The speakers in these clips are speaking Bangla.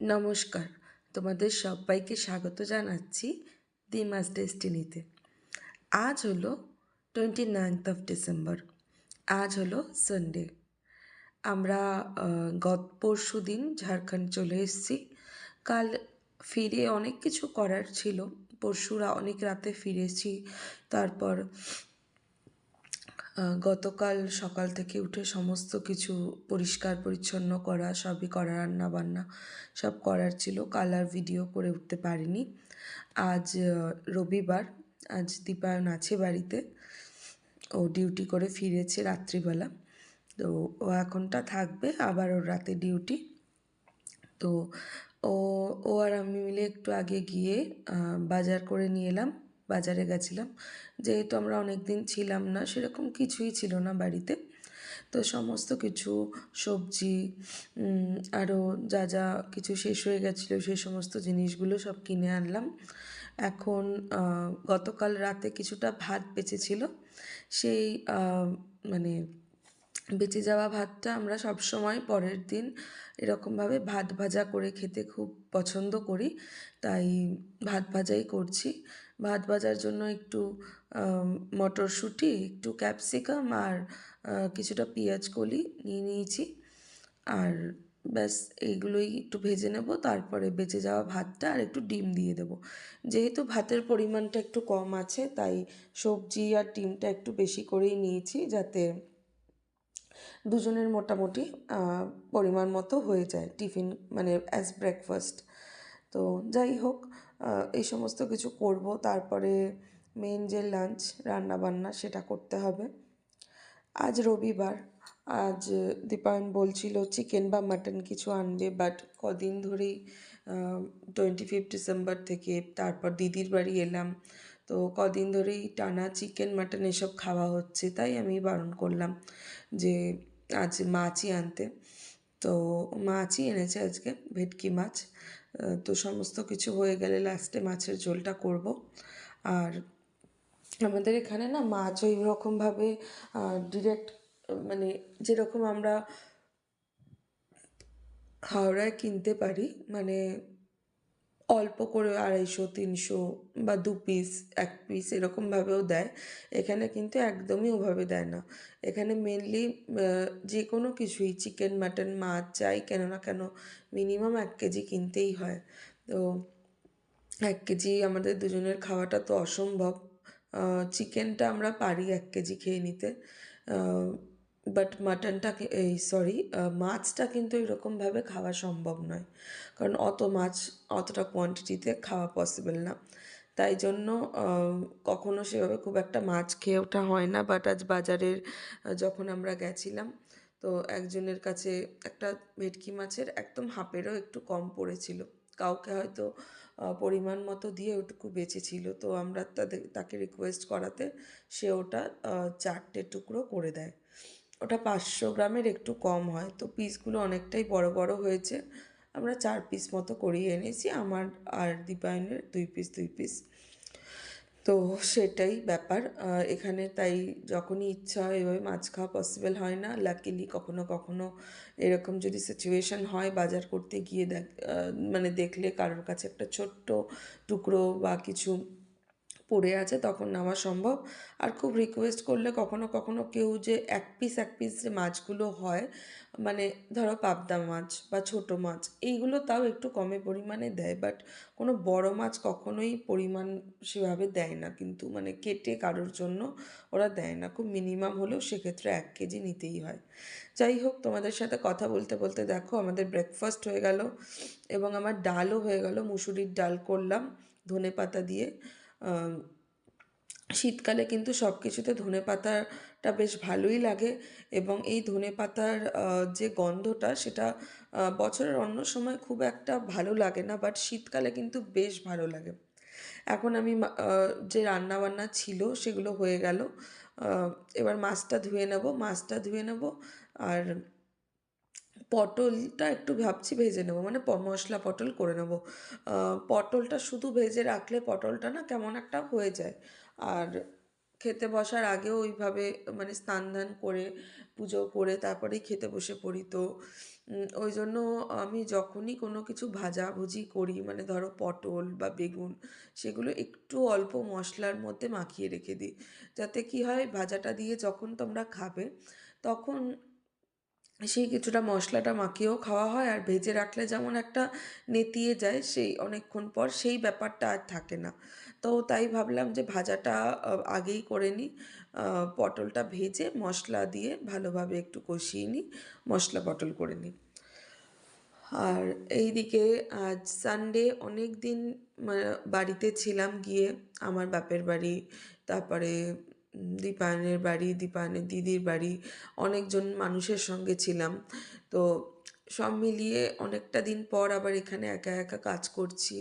নমস্কার। তোমাদের সবাইকে স্বাগত জানাচ্ছি দি মাস ডেস্টিনিতে। আজ হলো টোয়েন্টি নাইনথ অফ ডিসেম্বর আজ হলো সানডে আমরা গত পরশু দিন ঝাড়খণ্ড চলে এসেছি। কাল ফিরে অনেক কিছু করার ছিল। পরশুরা অনেক রাতে ফিরেছি। তারপর গতকাল সকাল থেকে উঠে সমস্ত কিছু পরিষ্কার পরিচ্ছন্ন করা, সবই করা, রান্না বান্না সব করার ছিল। কাল আর ভিডিও করে উঠতে পারিনি। আজ রবিবার, আজ দীপায়ন আছে বাড়িতে। ও ডিউটি করে ফিরেছে রাত্রিবেলা। তো ও এখনটা থাকবে, আবার ওর রাতে ডিউটি। তো ও ও আর আমি মিলে একটু আগে গিয়ে বাজার করে নিয়ে এলাম। বাজারে গেছিলাম। যেহেতু আমরা অনেক দিন ছিলাম না, সেরকম কিছুই ছিল না বাড়িতে। তো সমস্ত কিছু, সবজি আরও যা যা কিছু শেষ হয়ে গেছিল সেই সমস্ত জিনিসগুলো সব কিনে আনলাম। এখন গতকাল রাতে কিছুটা ভাত বেঁচেছিল। সেই মানে বেঁচে যাওয়া ভাতটা আমরা সব সময় পরের দিন এরকমভাবে ভাত ভাজা করে খেতে খুব পছন্দ করি। তাই ভাত ভাজাই করছি। ভাত ভাজার জন্য একটু মটরশুঁটি, একটু ক্যাপসিকাম আর কিছুটা পেঁয়াজ কলি নিয়ে নিয়েছি। আর ব্যাস এইগুলোই একটু ভেজে নেব, তারপরে বেঁচে যাওয়া ভাতটা আর একটু ডিম দিয়ে দেবো। যেহেতু ভাতের পরিমাণটা একটু কম আছে, তাই সবজি আর ডিমটা একটু বেশি করেই নিয়েছি যাতে দুজনের মোটামুটি পরিমাণ মতো হয়ে যায় টিফিন মানে অ্যাজ ব্রেকফাস্ট তো যাই হোক এই সমস্ত কিছু করব। তারপরে মেন যে লাঞ্চ রান্না বান্না সেটা করতে হবে। আজ রবিবার, আজ দীপায়ন বলছিল চিকেন বা মাটন কিছু আনবে বাট কদিন ধরেই টোয়েন্টি ফিফথ ডিসেম্বর থেকে তারপর দিদির বাড়ি এলাম। তো কদিন ধরেই টানা চিকেন মাটন এসব খাওয়া হচ্ছে, তাই আমি বারণ করলাম যে আজ মাছই আনতে। তো মাছই এনেছে আজকে, ভেটকি মাছ। তো সমস্ত কিছু হয়ে গেলে লাস্টে মাছের ঝোলটা করব। আর আমাদের এখানে না মাছ ওই রকমভাবে ডিরেক্ট মানে যেরকম আমরা হাওড়ায় কিনতে পারি মানে অল্প করে আড়াইশো, তিনশো বা দু পিস এক পিস এরকমভাবেও দেয়। এখানে কিন্তু একদমই ওভাবে দেয় না। এখানে মেনলি যে কোনো কিছুই চিকেন মাটন মাছ চাই কেন না কেন মিনিমাম এক কেজি কিনতেই হয়। তো এক কেজি আমাদের দুজনের খাওয়াটা তো অসম্ভব। চিকেনটা আমরা পারি এক কেজি খেয়ে নিতে। বাট মাটনটা এই সরি মাছটা কিন্তু এরকমভাবে খাওয়া সম্ভব নয়। কারণ অত মাছ, অতটা কোয়ান্টিটিতে খাওয়া পসিবল না। তাই জন্য কখনো সেভাবে খুব একটা মাছ খেয়ে ওঠা হয় না বাট আজ বাজারের যখন আমরা গেছিলাম, তো একজনের কাছে একটা ভেটকি মাছের একদম হাফেরও একটু কম পড়েছিল। কাউকে হয়তো পরিমাণ মতো দিয়ে ওটুকু বেঁচেছিল। তো আমরা তাদের, তাকে রিকোয়েস্ট করাতে সে ওটা চারটে টুকরো করে দেয়। ওটা পাঁচশো গ্রামের একটু কম হয়। তো পিসগুলো অনেকটাই বড় বড় হয়েছে। আমরা চার পিস মতো করিয়ে এনেছি। আমার আর দীপায়নের দুই পিস দুই পিস। তো সেটাই ব্যাপার। এখানে তাই যখনই ইচ্ছা হয় এভাবে মাছ খাওয়া পসিবল হয় না। লাকিলি কখনো কখনো এরকম যদি সিচুয়েশন হয় বাজার করতে গিয়ে দেখ মানে দেখলে কারোর কাছে একটা ছোট্ট টুকরো বা কিছু পড়ে আছে, তখন নেওয়া সম্ভব। আর খুব রিকোয়েস্ট করলে কখনো কখনো কেউ যে এক পিস এক পিস যে মাছগুলো হয় মানে ধরো পাবদা মাছ বা ছোট মাছ, এইগুলো তাও একটু কমে পরিমাণে দেয় বাট কোনো বড় মাছ কখনোই পরিমাণ সেভাবে দেয় না কিন্তু মানে কেটে কারোর জন্য ওরা দেয় না, খুব মিনিমাম হলেও সেক্ষেত্রে এক কেজি নিতেই হয়। যাই হোক, তোমাদের সাথে কথা বলতে বলতে দেখো আমাদের ব্রেকফাস্ট হয়ে গেল এবং আমার ডালও হয়ে গেল, মুসুরির ডাল করলাম ধনে পাতা দিয়ে। শীতকালে কিন্তু সব কিছুতে ধনে পাতাটা বেশ ভালোই লাগে এবং এই ধনে পাতার যে গন্ধটা সেটা বছরের অন্য সময় খুব একটা ভালো লাগে না বাট শীতকালে কিন্তু বেশ ভালো লাগে। এখন আমি যে রান্না বান্না ছিল সেগুলো হয়ে গেল। এবার মাছটা ধুয়ে নেব, মাছটা ধুয়ে নেব আর পটলটা একটু ভাবছি ভেজে নেব মানে মশলা পটল করে নেব। পটলটা শুধু ভেজে রাখলে পটলটা না কেমন একটা হয়ে যায়। আর খেতে বসার আগেও ওইভাবে মানে স্নান ধান করে, পুজো করে তারপরেই খেতে বসে পড়ি তো। ওই জন্য আমি যখনই কোনো কিছু ভাজাভুজি করি মানে ধরো পটল বা বেগুন, সেগুলো একটু অল্প মশলার মধ্যে মাখিয়ে রেখে দিই। যাতে কি হয় ভাজাটা দিয়ে যখন তোমরা খাবে, তখন সেই কিছুটা মশলাটা মাখিয়েও খাওয়া হয় আর ভেজে রাখলে যেমন একটা নেতিয়ে যায় সেই অনেকক্ষণ পর সেই ব্যাপারটা আর থাকে না। তো তাই ভাবলাম যে ভাজাটা আগেই করে নিই। পটলটা ভেজে মশলা দিয়ে ভালোভাবে একটু কষিয়ে নিই, মশলা পটল করে নিই। আর এইদিকে আজ সানডে অনেক দিন বাড়িতে ছিলাম গিয়ে, আমার বাপের বাড়ি, তারপরে দীপায়নের বাড়ি দীপায়নের দিদির বাড়ি, অনেকজন মানুষের সঙ্গে ছিলাম। তো সব মিলিয়ে অনেকটা দিন পর আবার এখানে একা একা কাজ করছি।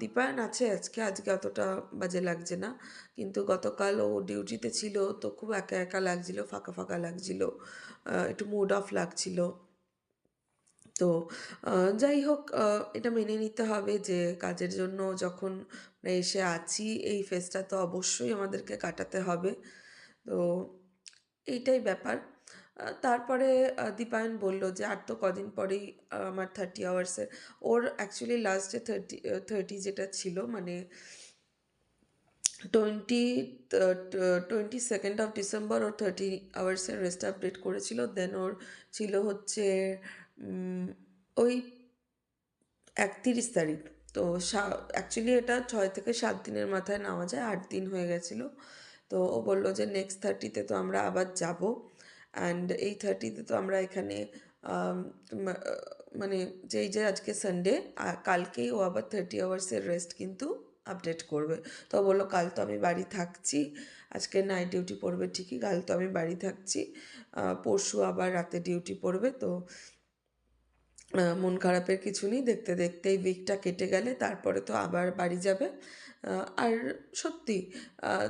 দীপায়ন আছে আজকে আজকে অতটা বাজে লাগছে না। কিন্তু গতকাল ও ডিউটিতে ছিল, তো খুব একা একা লাগছিল, ফাঁকা ফাঁকা লাগছিল। একটু মুড অফ লাগছিল। তো যাই হোক এটা মেনে নিতে হবে যে কাজের জন্য যখন এসে আছি, এই ফেসটা তো অবশ্যই আমাদেরকে কাটাতে হবে। তো এইটাই ব্যাপার। তারপরে দীপায়ন বলল যে আর তো কদিন পরেই আমার থার্টি আওয়ার্সের ওর অ্যাকচুয়ালি লাস্টে থার্টি থার্টি যেটা ছিল মানে twenty twenty second of December or thirty আওয়ার্সের রেস্ট আপডেট করেছিল। দেন ওর ছিল হচ্ছে ওই একত্রিশ তারিখ। তো অ্যাকচুয়ালি এটা ছয় থেকে সাত দিনের মাথায় নেওয়া যায়, আট দিন হয়ে গেছিল। তো ও বলল যে নেক্সট থার্টিতে তো আমরা আবার যাব। অ্যান্ড এই থার্টিতে তো আমরা এখানে মানে যেই যে আজকে সানডে কালকেই ও আবার থার্টি আওয়ার্সের রেস্ট কিন্তু আপডেট করবে। তো বলল, কাল তো আমি বাড়ি থাকছি। আজকে নাইট ডিউটি পড়বে ঠিকই, কাল তো আমি বাড়ি থাকছি। পরশু আবার রাতে ডিউটি পড়বে। তো মন খারাপের কিছু নেই। দেখতে দেখতে এই উইকটা কেটে গেলে তারপরে তো আবার বাড়ি যাবে। আর সত্যি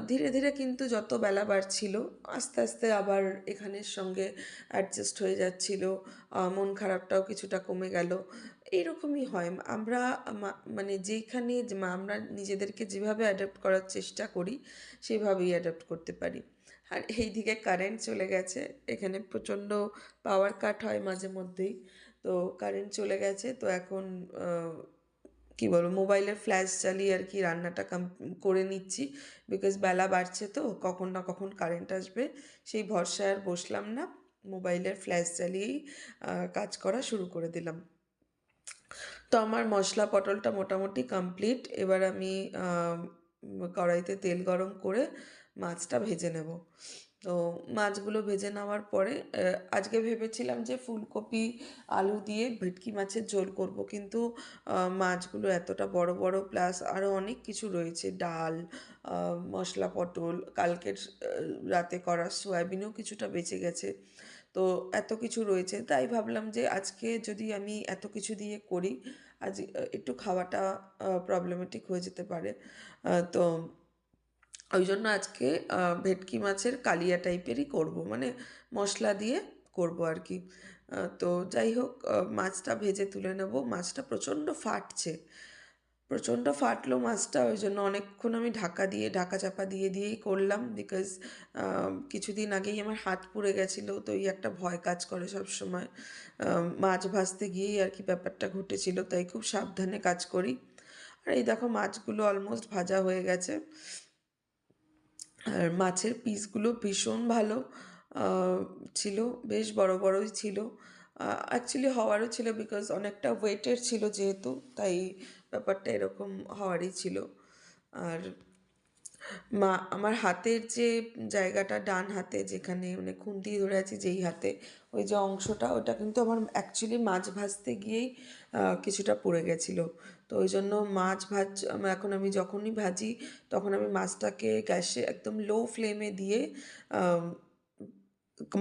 ধীরে ধীরে কিন্তু যত বেলা বাড়ছিল, আস্তে আস্তে আবার এখানের সঙ্গে অ্যাডজাস্ট হয়ে যাচ্ছিল। মন খারাপটাও কিছুটা কমে গেল। এইরকমই হয়। আমরা মানে যেখানে আমরা নিজেদেরকে যেভাবে অ্যাডাপ্ট করার চেষ্টা করি, সেভাবেই অ্যাডাপ্ট করতে পারি। আর এই দিকে কারেন্ট চলে গেছে। এখানে প্রচণ্ড পাওয়ার কাট হয় মাঝে মধ্যেই। তো কারেন্ট চলে গেছে, তো এখন কি বলব মোবাইলের ফ্ল্যাশ চালিয়ে আর কি রান্নাটা কাম, করে নিচ্ছি। বিকজ বেলা বাড়ছে তো, কখন না কখন কারেন্ট আসবে, সেই ভরসায় আর বসলাম না। মোবাইলের ফ্ল্যাশ চালিয়েই কাজ করা শুরু করে দিলাম। তো আমার মশলা পটলটা মোটামুটি কমপ্লিট এবার আমি কড়াইতে তেল গরম করে মাছটা ভেজে নেব। তো মাছগুলো ভেজে নেওয়ার পরে আজকে ভেবেছিলাম যে ফুলকপি, আলু দিয়ে ভেটকি মাছের ঝোল করব, কিন্তু মাছগুলো এতটা বড় বড়, প্লাস আরও অনেক কিছু রয়েছে। ডাল মশলা পটল, কালকের রাতে করা সয়াবিনও কিছুটা বেঁচে গেছে। তো এত কিছু রয়েছে, তাই ভাবলাম যে আজকে যদি আমি এত কিছু দিয়ে করি, আজ একটু খাওয়াটা প্রবলেমেটিক হয়ে যেতে পারে। তো ওই জন্য আজকে ভেটকি মাছের কালিয়া টাইপেরই করব। মানে মশলা দিয়ে করব আর কি তো যাই হোক মাছটা ভেজে তুলে নেব। মাছটা প্রচণ্ড ফাটছে। প্রচণ্ড ফাটলো মাছটা ওই জন্য অনেকক্ষণ আমি ঢাকা দিয়ে, ঢাকা চাপা দিয়ে, দিয়েই করলাম। বিকজ কিছুদিন আগেই আমার হাত পুড়ে গেছিল, তো এই একটা ভয় কাজ করে সব সময় মাছ ভাজতে গিয়েই আর কি ব্যাপারটা ঘটেছিল, তাই খুব সাবধানে কাজ করি। আর এই দেখো মাছগুলো অলমোস্ট ভাজা হয়ে গেছে। আর মাছের পিসগুলো ভীষণ ভালো ছিল, বেশ বড় বড়ই ছিল। অ্যাকচুয়ালি হওয়ারও ছিল বিকজ অনেকটা ওয়েটের ছিল যেহেতু, তাই ব্যাপারটা এরকম হওয়ারই ছিল। আর মা, আমার হাতের যে জায়গাটা, ডান হাতে যেখানে মানে খুন্তি ধরে আছি, যেই হাতে ওই যে অংশটা, ওটা কিন্তু আমার অ্যাকচুয়ালি মাছ ভাজতে গিয়েই কিছুটা পড়ে গেছিল। তো ওই জন্য মাছ ভাজ এখন আমি যখনই ভাজি, তখন আমি মাছটাকে গ্যাসে একদম লো ফ্লেমে দিয়ে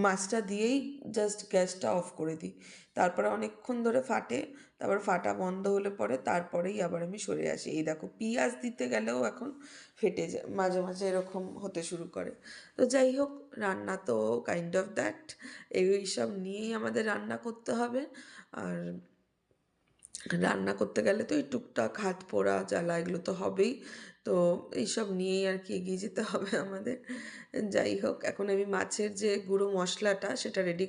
মাছটা দিয়েই জাস্ট গ্যাসটা অফ করে দিই। তারপরে অনেকক্ষণ ধরে ফাটে, তারপর ফাটা বন্ধ হলে পরে তারপরেই আবার আমি সরে আসি। এই দেখো, পিঁয়াজ দিতে গেলেও এখন ফেটে যায়, মাঝে মাঝে এরকম হতে শুরু করে। তো যাই হোক, রান্না তো কাইন্ড অফ দ্যাট এইসব নিয়েই আমাদের রান্না করতে হবে। আর রান্না করতে গেলে তো এই টুকটাক হাত পোড়া, জ্বালা এগুলো তো হবেই। তো এইসব নিয়েই আর কি এগিয়ে যেতে হবে আমাদের। যাই হোক, এখন আমি মাছের যে গুঁড়ো মশলাটা, সেটা রেডি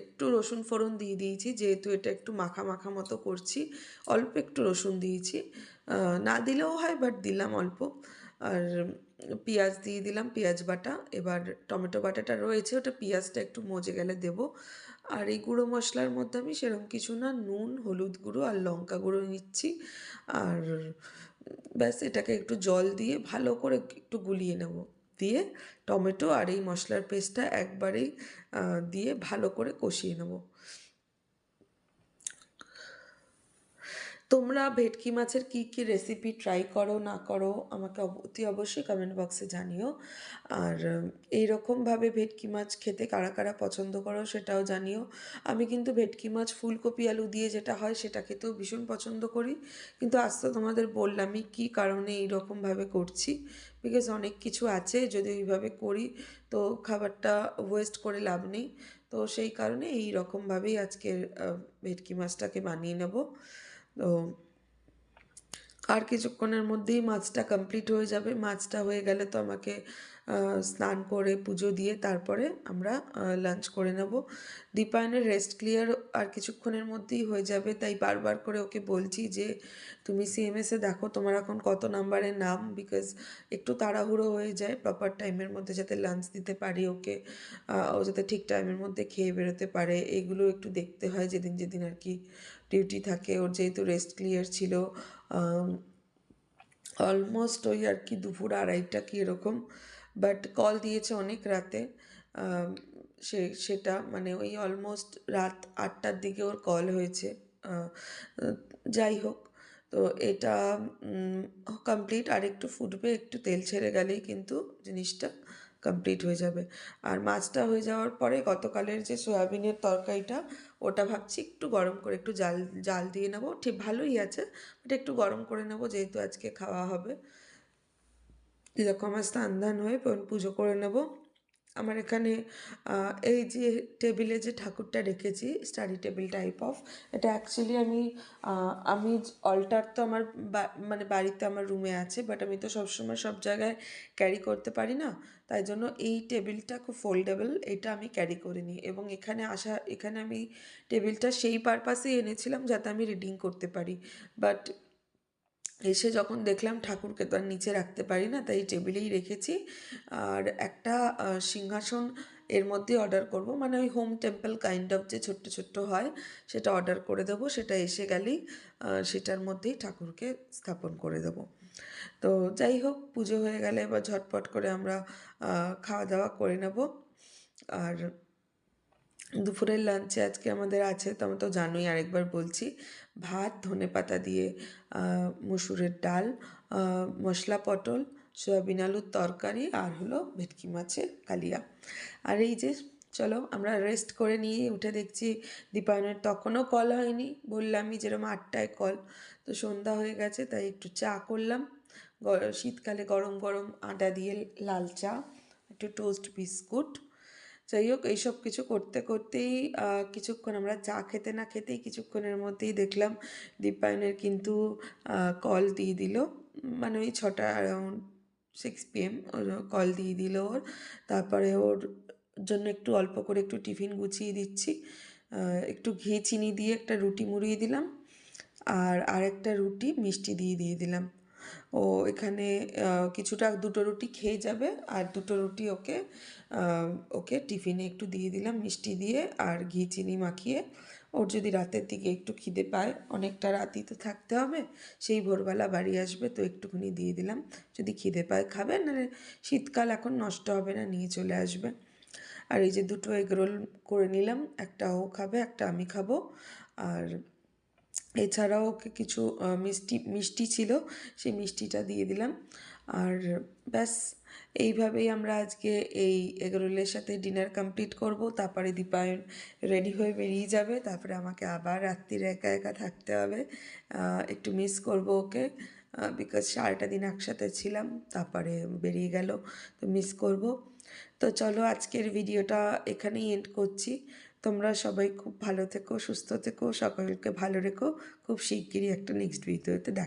একটু রসুন ফোড়ন দিয়ে দিয়েছি, যেহেতু এটা একটু মাখা মাখা মতো করছি। অল্প একটু রসুন দিয়েছি। না দিলেও হয় বাট দিলাম অল্প। আর পেঁয়াজ দিয়ে দিলাম, পেঁয়াজ বাটা। এবার টমেটো বাটাটা রয়েছে, ওটা পেঁয়াজটা একটু মজে গেলে দেবো। আর এই গুঁড়ো মশলার মধ্যে আমি সেরকম কিছু না, নুন, হলুদ গুঁড়ো আর লঙ্কা গুঁড়ো নিচ্ছি। আর ব্যাস, এটাকে একটু জল দিয়ে ভালো করে একটু গুলিয়ে নেব। দিয়ে টমেটো আর এই মশলার পেস্টটা একবারেই দিয়ে ভালো করে কষিয়ে নেব। তোমরা ভেটকি মাছের কী কী রেসিপি ট্রাই করো, না করো, আমাকে অতি অবশ্যই কমেন্ট বক্সে জানিও। আর এই রকমভাবে ভেটকি মাছ খেতে কারা কারা পছন্দ করো সেটাও জানিও। আমি কিন্তু ভেটকি মাছ ফুলকপি, আলু দিয়ে যেটা হয় সেটা খেতেও ভীষণ পছন্দ করি। কিন্তু আজ তো তোমাদের বললামই কী কারণে এই রকমভাবে করছি। বিকজ অনেক কিছু আছে, যদি ওইভাবে করি তো খাবারটা ওয়েস্ট করে লাভ নেই। তো সেই কারণে এই রকমভাবেই আজকের ভেটকি মাছটাকে বানিয়ে নেব। তো আর কিছুক্ষণের মধ্যেই মাছটা কমপ্লিট হয়ে যাবে। মাছটা হয়ে গেলে তো আমাকে স্নান করে পুজো দিয়ে তারপরে আমরা লাঞ্চ করে নেব। দীপায়নের রেস্ট ক্লিয়ার আর কিছুক্ষণের মধ্যেই হয়ে যাবে। তাই বারবার করে ওকে বলছি যে, তুমি সিএমএসে দেখো তোমার এখন কত নাম্বারের নাম বিকজ একটু তাড়াহুড়ো হয়ে যায় প্রপার টাইমের মধ্যে যাতে লাঞ্চ দিতে পারি ওকে ও যাতে ঠিক টাইমের মধ্যে খেয়ে বেরোতে পারে। এগুলো একটু দেখতে হয় যেদিন যেদিন আর কি ডিউটি থাকে, ওর যেহেতু রেস্ট ক্লিয়ার ছিল অলমোস্ট ওই আর কি দুপুর আড়াইটা কি এরকম বাট কল দিয়েছে অনেক রাতে সে, সেটা মানে ওই অলমোস্ট রাত আটটার দিকে ওর কল হয়েছে যাই হোক, তো এটা কমপ্লিট আর একটু ফুটবে, একটু তেল ছেড়ে গেলেই কিন্তু জিনিসটা কমপ্লিট হয়ে যাবে, আর মাছটা হয়ে যাওয়ার পরে গতকালের যে সয়াবিনের তরকারিটা ওটা ভাবছি একটু গরম করে, একটু জাল জাল দিয়ে নেব। ঠিক ভালোই আছে বাট একটু গরম করে নেব যেহেতু আজকে খাওয়া হবে। এরকম আমার স্নান ধান হয়ে পুজো করে নেব। আমার এখানে এই যে টেবিলে যে ঠাকুরটা রেখেছি স্টাডি টেবিল টাইপ অফ এটা অ্যাকচুয়ালি আমি আমি অল্টার তো আমার মানে বাড়িতে আমার রুমে আছে বাট আমি তো সবসময় সব জায়গায় ক্যারি করতে পারি না। তাই জন্য এই টেবিলটা খুব ফোল্ডেবল এটা আমি ক্যারি করে নিই এবং এখানে আসা, এখানে আমি টেবিলটা সেই পারপাসেই এনেছিলাম যাতে আমি রিডিং করতে পারি। বাট এসে যখন দেখলাম ঠাকুরকে তো আর নিচে রাখতে পারি না, তাই টেবিলেই রেখেছি। আর একটা সিংহাসন এর মধ্যে অর্ডার করব। মানে ওই হোম টেম্পল কাইন্ড অফ যে ছোট্ট ছোট্ট হয়, সেটা অর্ডার করে দেবো। সেটা এসে গেলেই সেটার মধ্যেই ঠাকুরকে স্থাপন করে দেবো। তো যাই হোক পুজো হয়ে গেলে এবার ঝটপট করে আমরা খাওয়া দাওয়া করে নেব। আর দুপুরের লাঞ্চে আজকে আমাদের আছে তোমরা তো জানোই আরেকবার বলছি ভাত ধনেপাতা দিয়ে আহ, মসুরের ডাল মশলা পটল সয়াবিন আলুর তরকারি আর হলো ভেটকি মাছের কালিয়া। আর এই যে চলো আমরা রেস্ট করে নিয়ে উঠে দেখছি দীপায়নের তখনও কল হয়নি বললামই যেরকম আটটায় কল তো সন্ধ্যা হয়ে গেছে, তাই একটু চা করলাম। শীতকালে গরম গরম আটা দিয়ে লাল চা, একটু টোস্ট বিস্কুট। যাই হোক, এইসব কিছু করতে করতেই কিছুক্ষণ আমরা চা খেতে না খেতেই কিছুক্ষণের মধ্যেই দেখলাম দীপায়নের কিন্তু কল দিয়ে দিল। মানে ওই ছটা অ্যারাউন্ড সিক্স পিএম কল দিয়ে দিল ওর। তারপরে ওর জন্য একটু অল্প করে একটু টিফিন গুছিয়ে দিচ্ছি। একটু ঘি, চিনি দিয়ে একটা রুটি মুড়িয়ে দিলাম। আর আরেকটা রুটি মিষ্টি দিয়ে দিয়ে দিলাম। ও এখানে কিছুটা দুটো রুটি খেয়ে যাবে আর দুটো রুটি ওকে ওকে টিফিনে একটু দিয়ে দিলাম মিষ্টি দিয়ে আর ঘি চিনি মাখিয়ে। ওর যদি রাতের দিকে একটু খিদে পায়, অনেকটা রাতই তো থাকতে হবে, সেই ভোরবেলা বাড়ি আসবে তো একটুখানি দিয়ে দিলাম। যদি খিদে পায় খাবে, নাহলে শীতকাল এখন নষ্ট হবে না, নিয়ে চলে আসবে। আর এই যে দুটো এগরোল করে নিলাম একটা ও খাবে, একটা আমি খাব। আর এছাড়াও ওকে কিছু মিষ্টি মিষ্টি ছিল, সেই মিষ্টিটা দিয়ে দিলাম। আর ব্যাস, এইভাবেই আমরা আজকে এই এগরোলের সাথে ডিনার কমপ্লিট করব। তারপরে দীপায়ন রেডি হয়ে বেরিয়ে যাবে। তারপরে আমাকে আবার রাত্রিরে একা একা থাকতে হবে। একটু মিস করব ওকে বিকজ সারাটা দিন একসাথে ছিলাম, তারপরে বেরিয়ে গেল, তো মিস করব। তো চলো আজকের ভিডিওটা এখানেই এন্ড করছি। তোমরা সবাই খুব ভালো থেকো, সুস্থ থেকো, সকলকে ভালো রেখো। খুব শিগগিরই একটা নেক্সট ভিডিওতে দেখা